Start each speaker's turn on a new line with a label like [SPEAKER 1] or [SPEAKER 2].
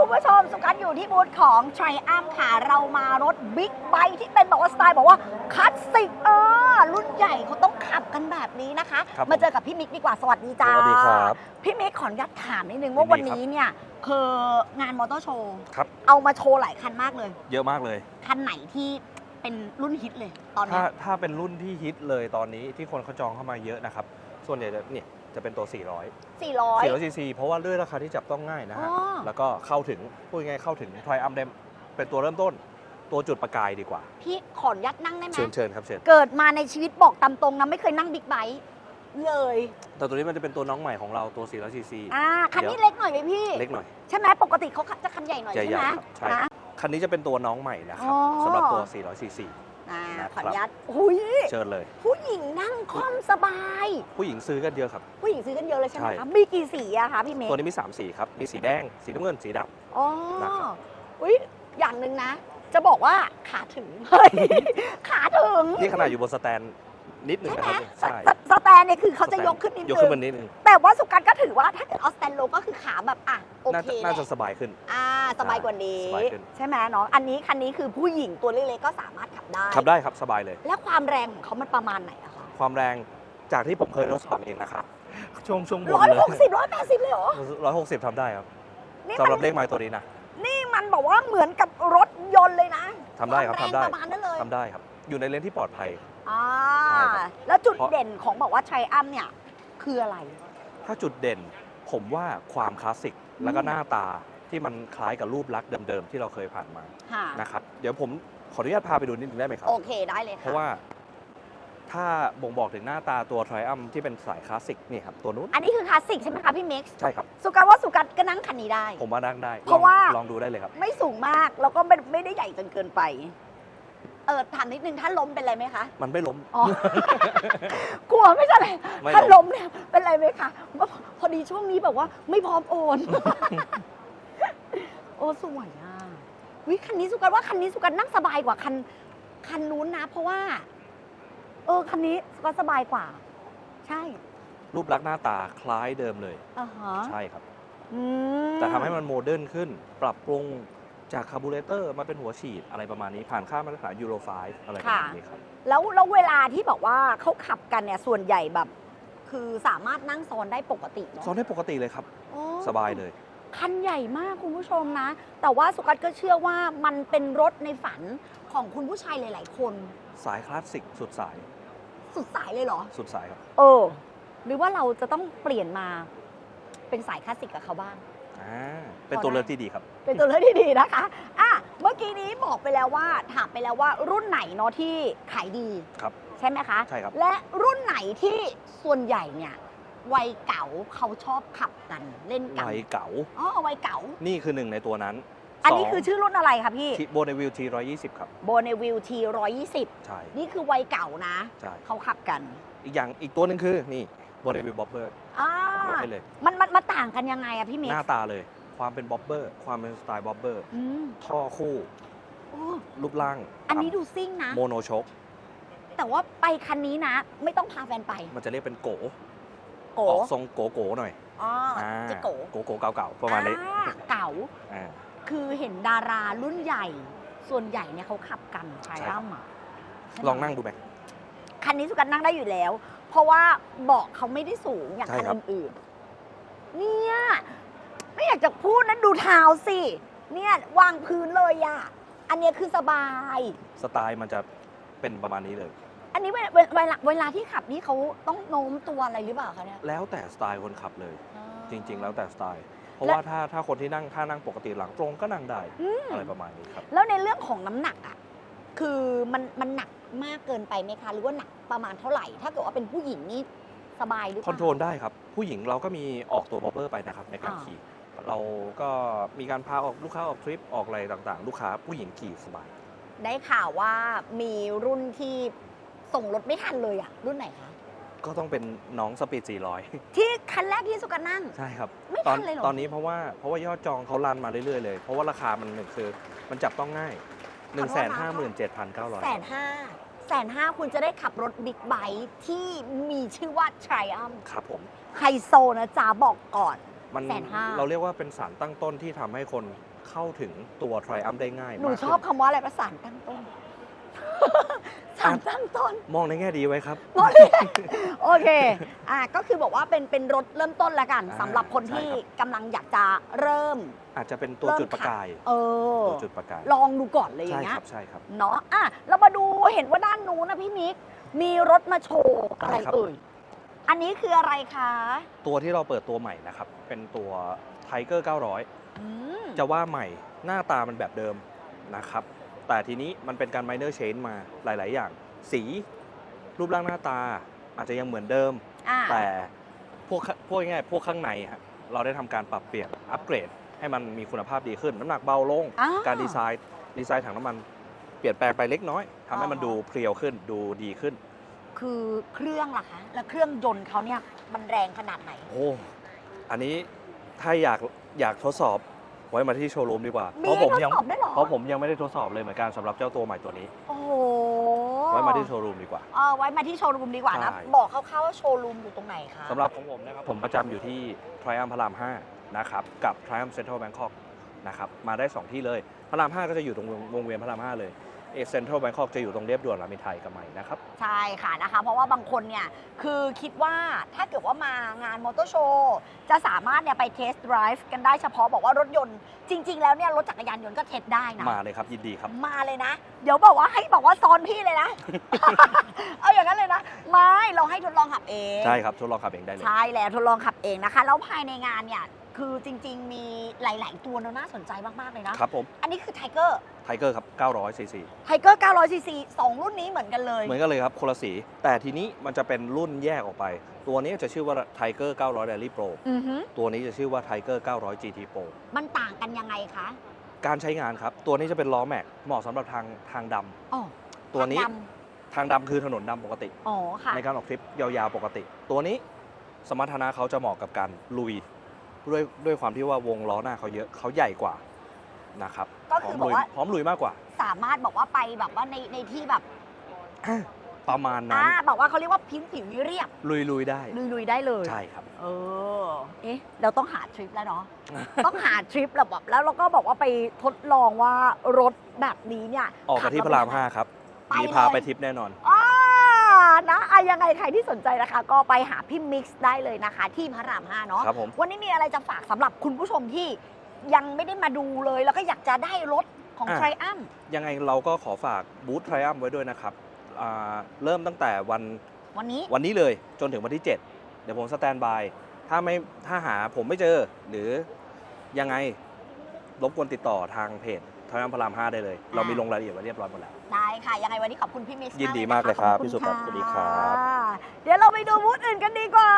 [SPEAKER 1] คุณผู้ชมสุกัสอยู่ที่บูธของ t r i u m p ค่ะ เรามารถบิ๊กไบค์ที่เป็นบอกว่าสไตล์บอกว่าคลาสสิกเออรุ่นใหญ่เขาต้องขับกันแบบนี้นะคะ
[SPEAKER 2] ครับ
[SPEAKER 1] มาเจอกับพี่มิกดีกว่าสวัสดีจ้า
[SPEAKER 2] สวัสดีครับ
[SPEAKER 1] พี่มิกขออนุญาตถามนิดนึงว่า
[SPEAKER 2] ยิ
[SPEAKER 1] วัน
[SPEAKER 2] นดีครับ
[SPEAKER 1] นี้เนี่ยคืองานมอเตอร์โชว์
[SPEAKER 2] ครับ
[SPEAKER 1] เอามาโชว์หลายคันมากเลย
[SPEAKER 2] เยอะมากเลย
[SPEAKER 1] คันไหนที่เป็นรุ่นฮิตเลยตอน
[SPEAKER 2] ถ้า
[SPEAKER 1] เนี้ย
[SPEAKER 2] ถ้าเป็นรุ่นที่ฮิตเลยตอนนี้ที่คนเขาจองเข้ามาเยอะนะครับ ส่วนใหญ่จะเนี่ย จะเป็นตัว 400
[SPEAKER 1] 400
[SPEAKER 2] 400 cc เพราะว่าด้วยราคาที่จับต้องง่ายนะฮะ
[SPEAKER 1] อ๋อ
[SPEAKER 2] แล้วก็เข้าถึง พูดง่ายๆเข้าถึง Triumph ได้เป็นตัวเริ่มต้น ตัวจุดประกายดีกว่า
[SPEAKER 1] พี่ขออนุญาตนั่งได้ไหม
[SPEAKER 2] เชิญเชิญครับเชิญ
[SPEAKER 1] เกิดมาในชีวิตบอกตามตรงนะไม่เคยนั่งบิ๊กไบค์เลย
[SPEAKER 2] แต่ตัวนี้มันจะเป็นตัวน้องใหม่ของเราตัว 400 cc
[SPEAKER 1] อ่าคันนี้
[SPEAKER 2] เดี๋ยว
[SPEAKER 1] เล็กหน่อยไหมพี่
[SPEAKER 2] เล็กหน่อย
[SPEAKER 1] ใช่ไหมปกติเขาจะคันใหญ่หน่อย
[SPEAKER 2] ใหญ่
[SPEAKER 1] ใช่ไหม
[SPEAKER 2] ๆครับใช่
[SPEAKER 1] นะ
[SPEAKER 2] คันนี้จะเป็นตัวน้องใหม่นะครับ
[SPEAKER 1] อ๋อ
[SPEAKER 2] สำหรับตัว 400 cc
[SPEAKER 1] อ่า
[SPEAKER 2] นะครับ
[SPEAKER 1] ขออนุญาตอุ้ย
[SPEAKER 2] เชิญเลย
[SPEAKER 1] ผู้หญิงนั่งคล่อมสบาย
[SPEAKER 2] ผู้หญิงซื้อกันเยอะครับ
[SPEAKER 1] ผู้หญิงซื้อกันเยอะเลยใช่ไหม
[SPEAKER 2] ใช่
[SPEAKER 1] คะมีกี่สีอะคะพี่เมย์
[SPEAKER 2] ตัวนี้มี 3 สีครับ มีสีแดง สีน้ำเงิน สีดำ
[SPEAKER 1] อ๋อ
[SPEAKER 2] นะครับ
[SPEAKER 1] อุ้ยอย่างหนึ่งนะ จะบอกว่าขาถึงเฮ้ยขาถึง
[SPEAKER 2] นี่ขนาดอยู่บนสแตน นิดหนึ่ง
[SPEAKER 1] ใช่
[SPEAKER 2] นะ
[SPEAKER 1] ไหม
[SPEAKER 2] ครับ
[SPEAKER 1] ส
[SPEAKER 2] ใช่
[SPEAKER 1] สสแตนเนี่ยคือเขาจะยกขึ้นนิด
[SPEAKER 2] ยก
[SPEAKER 1] นึ
[SPEAKER 2] ขึ้น
[SPEAKER 1] ง
[SPEAKER 2] มานิดนึง
[SPEAKER 1] แต่ว่าสุกันก็ถือว่าถ้าเกิดเอาสแตนโลก็คือขาแบบอะโอ
[SPEAKER 2] น่า
[SPEAKER 1] เค
[SPEAKER 2] จะ
[SPEAKER 1] แห
[SPEAKER 2] น่า
[SPEAKER 1] ละ
[SPEAKER 2] จะสบายขึ้น
[SPEAKER 1] อ่าสบายกว่านี้
[SPEAKER 2] สบายขึ้น
[SPEAKER 1] ใช่ไหมน้องอันนี้คันนี้คือผู้หญิงตัวเล็กๆก็สามารถขับได้
[SPEAKER 2] ขับได้ครับสบายเลย
[SPEAKER 1] และความแรงของเขามันประมาณไหนอะคะ
[SPEAKER 2] ความแรงจากที่ผมเคยทดสอบเองนะครับช่วงช่วงบน
[SPEAKER 1] ร้อย
[SPEAKER 2] เลย
[SPEAKER 1] หกสิบร้อยแปดสิบเลยเหรอ
[SPEAKER 2] ร้อยหกสิบทำได้ครับ
[SPEAKER 1] นี่
[SPEAKER 2] สำห
[SPEAKER 1] มั
[SPEAKER 2] รับเลขไม้ตัวนี้นะ
[SPEAKER 1] นี่มันบอกว่าเหมือนกับรถยนต์เลยนะ
[SPEAKER 2] ทำได้ครับ
[SPEAKER 1] วามแง
[SPEAKER 2] ทำได้
[SPEAKER 1] ประมาณนั้นเลย
[SPEAKER 2] ทำได้ครับ อยู่ในเลนที่ปลอดภัย
[SPEAKER 1] อ่า
[SPEAKER 2] ใช่ครับ
[SPEAKER 1] แล้วจุด
[SPEAKER 2] เพราะ
[SPEAKER 1] เด่นของบอกว่าไทรอัมเนี่ยคืออะไร
[SPEAKER 2] ถ้าจุดเด่นผมว่าความคลาสสิกแล้วก็
[SPEAKER 1] อืม
[SPEAKER 2] หน้าตาที่มันคล้ายกับรูปลักษณ์เดิมๆที่เราเคยผ่านมา
[SPEAKER 1] ค่ะ
[SPEAKER 2] นะครับเดี๋ยวผมขออนุญาตพาไปดูนิดนึงได้ไหมครับ
[SPEAKER 1] โอเคได้เลย
[SPEAKER 2] เพ
[SPEAKER 1] ค่ะ
[SPEAKER 2] ราะว่าถ้าบ่งบอกถึงหน้าตาตัว Triumph ที่เป็นสายคลาสสิกนี่ครับตัวนู้น
[SPEAKER 1] อันนี้คือคลาสสิกใช่ไหมคะพี่มิกซ์
[SPEAKER 2] ใช่ครับ
[SPEAKER 1] สุกัสว่าสุกัสก็นั่งคันนี้ได้
[SPEAKER 2] ผมว่านั่งได้
[SPEAKER 1] เพราะว่า
[SPEAKER 2] ลองลองดูได้เลยครับ
[SPEAKER 1] ไม่สูงมากแล้วก็ไม่ไม่ได้ใหญ่จนเกินไป เออถามนิดนึงถ้าล้มเป็นไรไหมคะ
[SPEAKER 2] มันไม่ล้ม
[SPEAKER 1] อ๋อ กลัวไม่ใช่อะไร
[SPEAKER 2] ไม่
[SPEAKER 1] ถ้า
[SPEAKER 2] ล้
[SPEAKER 1] ล้
[SPEAKER 2] ม
[SPEAKER 1] มเนี่ยเป็นไรไหมคะว่าพอดีช่วงนี้แบบว่า ไม่พร้อมโอน โอ้สวยอะวิคันนี้สุกันว่าคันนี้สุกันนั่งสบายกว่าคันคันนู้นนะ เพราะว่า เออคันนี้สุกันสบายกว่า ใช่
[SPEAKER 2] รูปลักษณ์หน้าตาคล้ายเดิมเลย
[SPEAKER 1] อ่าฮะ
[SPEAKER 2] ใช่ครับ
[SPEAKER 1] อืม
[SPEAKER 2] แต่ทำให้มันโมเดิร์นขึ้น ปรับปรุง จากคาร์บูเรเตอร์มาเป็นหัวฉีดอะไรประมาณนี้ผ่านค่ามาตรฐานยูโร5อะไรประมาณนี้ครับ
[SPEAKER 1] แล้วแล้วเวลาที่บอกว่าเขาขับกันเนี่ยส่วนใหญ่แบบ คือสามารถนั่งซ้อนได้ปกติเนาะ
[SPEAKER 2] ซ้อนได้ปกติเลยครับ
[SPEAKER 1] อ๋อ
[SPEAKER 2] สบายเลย
[SPEAKER 1] คันใหญ่มากคุณผู้ชมนะ แต่ว่าสุกัสก็เชื่อว่ามันเป็นรถในฝันของคุณผู้ชายหลาย ๆ คน
[SPEAKER 2] สายคลาสสิกสุดสาย
[SPEAKER 1] สุดสายเลยเหรอ
[SPEAKER 2] สุดสายครับ
[SPEAKER 1] เออ หรือว่าเราจะต้องเปลี่ยนมาเป็นสายคลาสสิกกับเขาบ้าง
[SPEAKER 2] อ่าเป็นตัวเลือกที่ดีครับ
[SPEAKER 1] เป็นตัวเลือกที่ดีนะคะอะเมื่อกี้นี้บอกไปแล้วว่าถามไปแล้วว่ารุ่นไหนเนาะที่ขายดี
[SPEAKER 2] ครับ
[SPEAKER 1] ใช่ไหมคะ
[SPEAKER 2] ใช่ครับ
[SPEAKER 1] และรุ่นไหนที่ส่วนใหญ่เนี่ยวัยเก่าเขาชอบขับกันเล่นกัน
[SPEAKER 2] วัยเก๋า
[SPEAKER 1] อ๋อวัยเก่า
[SPEAKER 2] นี่คือหนึ่งในตัวนั้น
[SPEAKER 1] อันนี้คือชื่อรุ่นอะไรคะพี่
[SPEAKER 2] โบนวิลที120ครับ
[SPEAKER 1] โบเนวิลทีร้อยยี่สิบ
[SPEAKER 2] ใช่
[SPEAKER 1] นี่คือวัยเก่านะ
[SPEAKER 2] ใช่
[SPEAKER 1] เขาขับกัน
[SPEAKER 2] อีกอย่างอีกตัวหนึงคือนี่โบนวิลบ๊อบเบอร์
[SPEAKER 1] อ่า
[SPEAKER 2] ให้เลย
[SPEAKER 1] มันมันมาต่างกันยังไงอะพี่เม
[SPEAKER 2] ห
[SPEAKER 1] ย์
[SPEAKER 2] น้าตาเลย ความเป็นบ๊อบเบอร์ ความเป็นสไตล์บ๊อบเบอร์
[SPEAKER 1] อืม
[SPEAKER 2] ท่อคู่
[SPEAKER 1] โอ้
[SPEAKER 2] รูปร่าง
[SPEAKER 1] อันนี้ดูซิ่งนะ
[SPEAKER 2] โมโนชก
[SPEAKER 1] แต่ว่าไปคันนี้นะ ไม่ต้องพาแฟนไป
[SPEAKER 2] มันจะเรียกเป็นโก
[SPEAKER 1] โก
[SPEAKER 2] ออกทรงโกโกหน่อย
[SPEAKER 1] อ๋ออาจิโก
[SPEAKER 2] โกโกเก่าๆประมาณนี้
[SPEAKER 1] อ่เก่า
[SPEAKER 2] อ่า
[SPEAKER 1] คือเห็นดารารุ่นใหญ่ ส่วนใหญ่เนี่ยเขาขับกันไท
[SPEAKER 2] ใช่ครั
[SPEAKER 1] รั
[SPEAKER 2] บ
[SPEAKER 1] มอะใช่ไหม
[SPEAKER 2] ลองนั่งดูไหม
[SPEAKER 1] คันนี้สุกันนั่งได้อยู่แล้วเพ ราะว่าเบาะเขาไม่ได้สูงอย่าง
[SPEAKER 2] ใช่
[SPEAKER 1] คัน
[SPEAKER 2] ครับ
[SPEAKER 1] อื่นๆเนี่ยไม่อยากจะพูดนะดูเท้าสิ เนี่ยวางพื้นเลยอะอันเนี้ยคือสบาย
[SPEAKER 2] สไตล์มันจะเป็นประมาณนี้เลย
[SPEAKER 1] อันนี้เวลาเวลาเวลาที่ขับนี่เขาต้องโน้มตัวอะไรหรือเปล่าคะเนี่ย
[SPEAKER 2] แล้วแต่สไตล์คนขับเลย จริง ๆ แล้วแต่สไตล์ เพราะ
[SPEAKER 1] และ
[SPEAKER 2] ว่าถ้าถ้าคนที่นั่งถ้านั่งปกติหลังตรงก็นั่งได้
[SPEAKER 1] อืม
[SPEAKER 2] อะไรประมาณนี้ครับ
[SPEAKER 1] แล้วในเรื่องของน้ำหนักอะคือมันมันหนัก มากเกินไปไหมคะ หรือว่าหนักประมาณเท่าไหร่ ถ้าเกิดว่าเป็นผู้หญิงนี่สบายหรือเป
[SPEAKER 2] คอน
[SPEAKER 1] ล่า
[SPEAKER 2] โทรลได้ครับ ผู้หญิงเราก็มีออกตัวบอปเปอร์ไปนะครับในการ
[SPEAKER 1] อ่า
[SPEAKER 2] ขี่ เราก็มีการพาออกลูกค้าออกทริปออกอะไรต่างๆ ลูกค้าผู้หญิงขี่สบาย
[SPEAKER 1] ได้ข่าวว่ามีรุ่นที่ส่งรถไม่ทันเลยอะรุ่นไหนคะ
[SPEAKER 2] ก็ต้องเป็นน้องสปีด
[SPEAKER 1] ที่คันแรกที่สุกันนั่ง
[SPEAKER 2] 400ใช่ครับ
[SPEAKER 1] ไม่
[SPEAKER 2] ตอ
[SPEAKER 1] ทั
[SPEAKER 2] น
[SPEAKER 1] นเลยเหรอ
[SPEAKER 2] ตอนนี้เพราะว่าเพราะว่ายอดจองเขารันมาเรื่อยๆเลย เพราะว่าราคามันหนึ่งคือ มันจับต้องง่าย 1 5 7 9 0
[SPEAKER 1] แสนห้า แสนห้าคุณจะได้ขับรถบิ๊กไบค์ที่มีชื่อว่า Triumph
[SPEAKER 2] 0ครับผม
[SPEAKER 1] ไฮโซนะจ๊ะบอกก่อน
[SPEAKER 2] มัน
[SPEAKER 1] แสนห้า
[SPEAKER 2] เราเรียกว่าเป็นสารตั้งต้นที่ทำให้คนเข้าถึงตัว Triumph ได้ง่าย
[SPEAKER 1] หนู
[SPEAKER 2] มาก
[SPEAKER 1] ช
[SPEAKER 2] ขึ้
[SPEAKER 1] อบคำว่าอะไรประสานตั้งต้น สารตั้งต้น
[SPEAKER 2] มองในแง่ดีไว้ครับ
[SPEAKER 1] โอเคโอเคอะก็คือบอกว่าเป็นเป็นรถเริ่มต้นแล้วกัน
[SPEAKER 2] อ่า
[SPEAKER 1] สำหรับคนที่
[SPEAKER 2] ใช่ครับ
[SPEAKER 1] กำลังอยากจะเริ่ม
[SPEAKER 2] อาจจะเป็นตัว
[SPEAKER 1] เริ่ม
[SPEAKER 2] จุดประกาย
[SPEAKER 1] เออ
[SPEAKER 2] ตัวจุดประกาย
[SPEAKER 1] ลองดูก่อนเลยอ
[SPEAKER 2] ใช่
[SPEAKER 1] ย่าง
[SPEAKER 2] ค
[SPEAKER 1] เงี้
[SPEAKER 2] รั
[SPEAKER 1] ย
[SPEAKER 2] บใช่ครับ
[SPEAKER 1] เนาะอะเรามาดูเห็นว่าด้านนู้นนะพี่มิกมีรถมาโชว์อะไร
[SPEAKER 2] ได้ครับ
[SPEAKER 1] เอ่ยอันนี้คืออะไรคะ
[SPEAKER 2] ตัวที่เราเปิดตัวใหม่นะครับ เป็นตัว Tiger 900
[SPEAKER 1] อืม
[SPEAKER 2] จะว่าใหม่หน้าตามันแบบเดิมนะครับ แต่ทีนี้มันเป็นการ minor change มาหลาย ๆ อย่าง สีรูปร่างหน้าตาอาจจะยังเหมือนเดิม
[SPEAKER 1] อ่า
[SPEAKER 2] แต่พวกพวกง่ายๆพวกข้างในฮะเราได้ทำการปรับเปลี่ยนอัปเกรด ให้มันมีคุณภาพดีขึ้น น้ำหนักเบาลง
[SPEAKER 1] อ่
[SPEAKER 2] การดีไซน์ดีไซน์ถังน้ำมันเปลี่ยนแปลงไปเล็กน้อยทำให้มัน
[SPEAKER 1] อ๋อ
[SPEAKER 2] ดูเพรียวขึ้นดูดีขึ้น
[SPEAKER 1] คือเครื่องล่ะคะ แล้วเครื่องยนต์เขาเนี่ยมันแรงขนาดไหน
[SPEAKER 2] โอ้ อันนี้ถ้าอยากอยากทดสอบ ไว้มาที่โชว์รูมดีกว่า
[SPEAKER 1] มี
[SPEAKER 2] เพราะผม
[SPEAKER 1] ทด
[SPEAKER 2] ยัง
[SPEAKER 1] สอบได้วยเหรอ
[SPEAKER 2] เพราะผมยังไม่ได้ทดสอบเลยเหมือนกันสำหรับเจ้าตัวใหม่ตัวนี้
[SPEAKER 1] โอ้โห
[SPEAKER 2] ไว้มาที่โชว์รูมดีกว่า
[SPEAKER 1] เออไว้มาที่โชว์รูมดีกว่านะ
[SPEAKER 2] ใช่
[SPEAKER 1] บอกคร่าวๆว่าโชว์รูมอยู่ตรงไหนคะ
[SPEAKER 2] สำหรับของผมนะครับผมประจำอยู่ที่ Triumph พระราม 5 นะครับ กับ Triumph Central Bangkok นะครับมาได้ 2 ที่เลย พระราม 5 ก็จะอยู่ตรงวงเวียนพระราม 5 เลย เอเซ็นทรัลแบงคอกจะอยู่ตรงเรียบด่วนรามอินทรากับใหม่นะครับ
[SPEAKER 1] ใช่ค่ะนะคะ เพราะว่าบางคนเนี่ยคือคิดว่าถ้าเกิดว่ามางานมอเตอร์โชว์จะสามารถเนี่ยไปเทสต์ไดรฟ์กันได้เฉพาะบอกว่ารถยนต์จริง ๆ แล้วเนี่ยรถจักรยานยนต์ก็เทสได้นะ
[SPEAKER 2] มาเลยครับยินดีครับ
[SPEAKER 1] มาเลยนะ เดี๋ยวบอกว่าให้บอกว่าซ้อนพี่เลยนะ เอาอย่างนั้นเลยนะไม่เราให้ทดลองขับเอง
[SPEAKER 2] ใช่ครับทดลองขับเองได้เลย
[SPEAKER 1] ใช่แล้วทดลองขับเองนะคะ แล้วภายในงานเนี่ย คือจริง ๆ มีหลาย ๆ ตัวแล้วน่าสนใจมาก ๆ เลยนะ
[SPEAKER 2] ครับผม
[SPEAKER 1] อันนี้คือไทเกอร์
[SPEAKER 2] ไทเกอร์ครับ900ซีซี
[SPEAKER 1] ไทเกอร์ 900 ซีซีสองรุ่นนี้เหมือนกันเลย
[SPEAKER 2] เหมือนกันเลยครับคนละสี แต่ทีนี้มันจะเป็นรุ่นแยกออกไป ตัวนี้จะชื่อว่า Tiger 900 Rally Pro
[SPEAKER 1] อือฮึ
[SPEAKER 2] ตัวนี้จะชื่อว่า Tiger 900 GT Pro
[SPEAKER 1] มันต่างกันยังไงคะ
[SPEAKER 2] การใช้งานครับ ตัวนี้จะเป็นล้อแม็กเหมาะสำหรับทางทางดำ
[SPEAKER 1] อ๋อ
[SPEAKER 2] ตัวนี้
[SPEAKER 1] ทางด
[SPEAKER 2] ทางดำคือถนนดำปกติำ
[SPEAKER 1] อ๋อค่ะ
[SPEAKER 2] ในการออกทริปยาวๆปกติ ตัวนี้สมรรถนะเขาจะเหมาะกับการลุย ด้วยด้วยความที่ว่าวงล้อหน้าเขาเยอะเขาใหญ่กว่านะครับ
[SPEAKER 1] ก็
[SPEAKER 2] พร้
[SPEAKER 1] คือ
[SPEAKER 2] ม
[SPEAKER 1] บอก
[SPEAKER 2] ลุย
[SPEAKER 1] ว่า
[SPEAKER 2] พร้อมลุยมากกว่า
[SPEAKER 1] สามารถบอกว่าไปแบบว่าในในที่แบบ
[SPEAKER 2] ประมาณนั้น
[SPEAKER 1] อ่าบอกว่าเขาเรียกว่าผิวผิวเรียบ
[SPEAKER 2] ลุยลุยๆได้
[SPEAKER 1] ลุยลุยๆได้เลย
[SPEAKER 2] ใช่ครับ
[SPEAKER 1] เออเอ๊ะเราต้องหาทริปแล้วเนาะ ต้องหาทริปแล้วแบบแล้วเราก็บอกว่าไปทดลองว่ารถแบบนี้เนี่ย
[SPEAKER 2] ออกกันที่พระราม5ครับ
[SPEAKER 1] ไป
[SPEAKER 2] มี
[SPEAKER 1] เลย
[SPEAKER 2] พาไปทริปแน่นอน
[SPEAKER 1] อ่านะอะ ยังไงใครที่สนใจนะคะ ก็ไปหาพี่มิกซ์ได้เลยนะคะ ที่พระรามห้าเนาะ
[SPEAKER 2] ครับผม
[SPEAKER 1] วันนี้มีอะไรจะฝากสำหรับคุณผู้ชมที่ยังไม่ได้มาดูเลย แล้วก็อยากจะได้รถของ
[SPEAKER 2] อะ
[SPEAKER 1] ไทรอัม
[SPEAKER 2] ยังไงเราก็ขอฝากบูธไทรอัมไว้ด้วยนะครับอ่าเริ่มตั้งแต่วัน
[SPEAKER 1] วันนี้
[SPEAKER 2] วันนี้เลยจนถึงวันที่ 7 เดี๋ยวผมสแตนบาย ถ้าไม่ถ้าหาผมไม่เจอ หรือยังไงรบกวนติดต่อทางเพจ ทางพระราม5ได้เลย เรามีลงรายละเอียดไว้เรียบร้อยหมดแล้ว
[SPEAKER 1] ได้ค่ะ ยังไงวันนี้ขอบคุณพี่มิกซ์
[SPEAKER 2] ยินดี
[SPEAKER 1] เล
[SPEAKER 2] มากเลยครับ
[SPEAKER 1] นะะ
[SPEAKER 2] พี่สุครับ
[SPEAKER 1] ขอ
[SPEAKER 2] สวัสดี
[SPEAKER 1] ณ
[SPEAKER 2] ครับะ
[SPEAKER 1] เดี๋ยวเราไปดูบูธอื่นกันดีกว่า